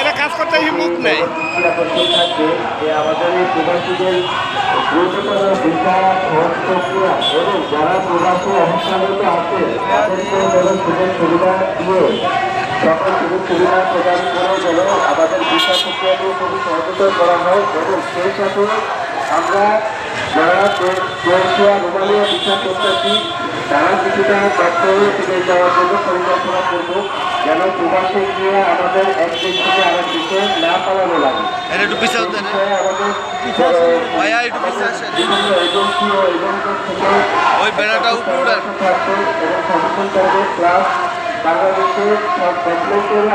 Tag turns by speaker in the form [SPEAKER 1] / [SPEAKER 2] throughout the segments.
[SPEAKER 1] এরা কাজ করতে হিম্মত নেই।
[SPEAKER 2] আমাদের এই প্রবাসীদের গুরুত্বপূর্ণ ভোট প্রক্রিয়া এবং যারা প্রবাসী অবস্থানত আছে তাদেরকে যেন সুযোগ সুবিধা দিয়ে সকল সুযোগ সুবিধা প্রদান করে যেন আমাদের ভিসা প্রক্রিয়াকে খুবই সহজতর করা হয় এবং সেই সাথে আমরা যারা দেশীয় রোমানিয়া ভিসা প্রত্যাশী তারা কিছুটা তথ্য ফিরে যাওয়ার জন্য পরিকল্পনা করব যেন প্রবাসে গিয়ে আমাদের এক দেশ থেকে আরেক দেশে না পালানো লাগে।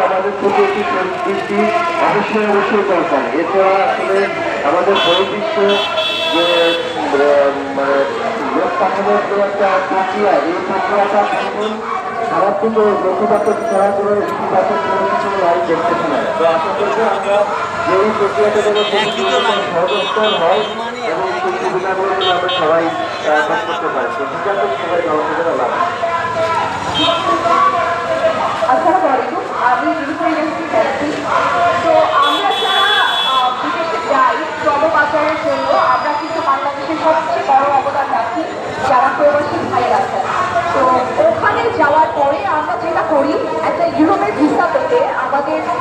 [SPEAKER 2] আমাদের প্রতি একটি অবশ্যই অবশ্যই দরকার। এছাড়া আসলে আমাদের বহির্বিশ্ব যে মানে পাঠানোর একটা প্রক্রিয়া এই প্রক্রিয়াটা খারাপ থেকে লক্ষ্যপাত্র ছাড়া করে ইতিবাচক কোনো কিছু আমি দেখতেছি না। তো আশা আমরা এই প্রক্রিয়াটা যেন সহজতর হয় এবং সেই সুবিধাগুলো যেন আমরা সবাই করতে পারি। ঠিক সবাই আল্লাহ
[SPEAKER 3] ありい。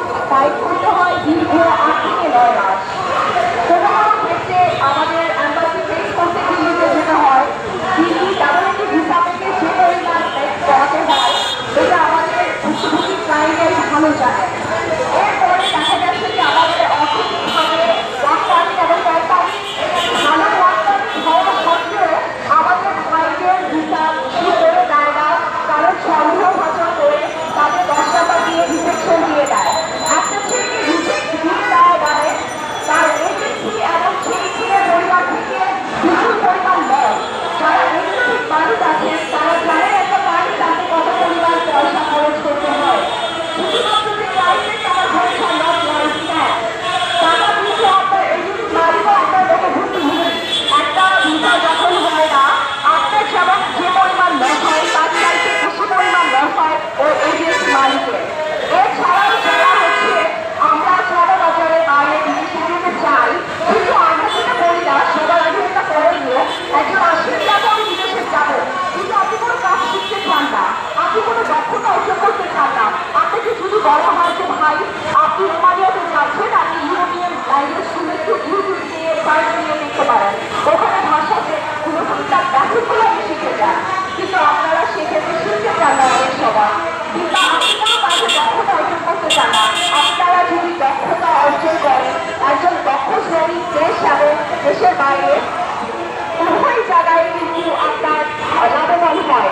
[SPEAKER 3] এখনও অর্জন করতে পারলাম আপনাকে শুধু বলা হয় ভাই? আপনি রোমানিয়াতে আপনি ইউরোপিয়ান লাইনের শুনে একটু ইউটিউব নিয়ে সাইট নিয়ে পারেন। ওখানে ভাষা যে কোনো শিখে যান। কিন্তু আপনারা সেক্ষেত্রে শিখতে চান না অনেক সবাই কিংবা আপনারা বাইরে করতে চান আপনারা যদি দক্ষতা অর্জন করেন, একজন দক্ষ শ্রমিক দেশের বাইরে, উভয় জায়গায় কিন্তু আপনার লাভবান হয়।